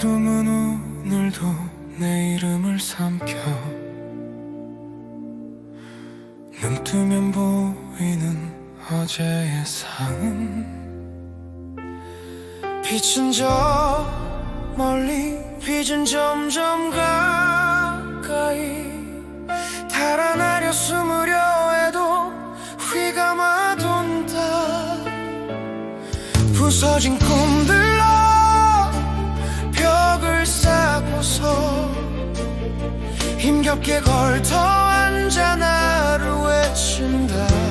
어둠은 오늘도 내 이름을 삼켜. 눈 뜨면 보이는 어제의 상은 빛은 저 멀리 빛은 점점 가까이 달아나려 숨으려 해도 휘감아 돈다. 부서진 꿈들 가볍게 걸터 앉아 나를 외친다.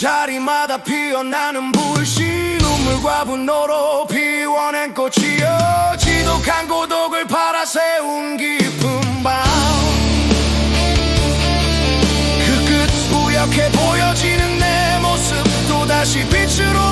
자리마다 피어나는 불씨 눈물과 분노로 피워낸 꽃이여. 지독한 고독을 팔아세운 깊은 밤그 끝 부옇게 보여지는 내 모습 또다시 빛으로